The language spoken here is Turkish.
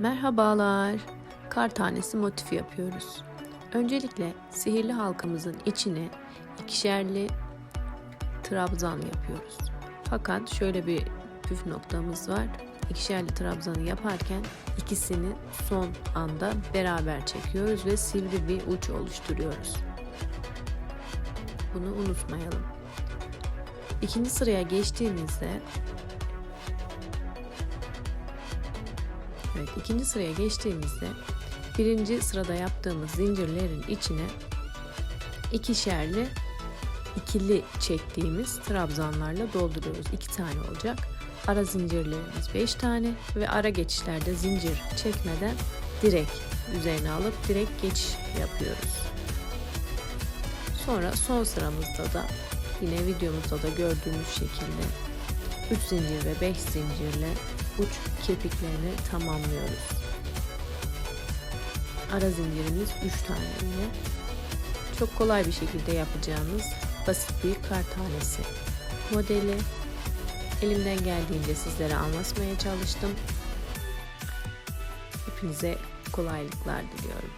Merhabalar. Kar tanesi motifi yapıyoruz. Öncelikle sihirli halkamızın içine ikişerli trabzan yapıyoruz. Fakat şöyle bir püf noktamız var. İkişerli trabzanı yaparken ikisini son anda beraber çekiyoruz ve sivri bir uç oluşturuyoruz. Bunu unutmayalım. İkinci sıraya geçtiğimizde Evet, ikinci sıraya geçtiğimizde birinci sırada yaptığımız zincirlerin içine ikişerli ikili çektiğimiz trabzanlarla dolduruyoruz. İki tane olacak. Ara zincirlerimiz 5 tane ve ara geçişlerde zincir çekmeden direkt üzerine alıp direkt geçiş yapıyoruz. Sonra son sıramızda da yine videomuzda da gördüğümüz şekilde 3 zincir ve 5 zincirle uç kirpiklerini tamamlıyoruz. Ara zincirimiz 3 tane yine. Çok kolay bir şekilde yapacağımız basit bir kar tanesi modeli. Elimden geldiğince sizlere anlatmaya çalıştım. Hepinize kolaylıklar diliyorum.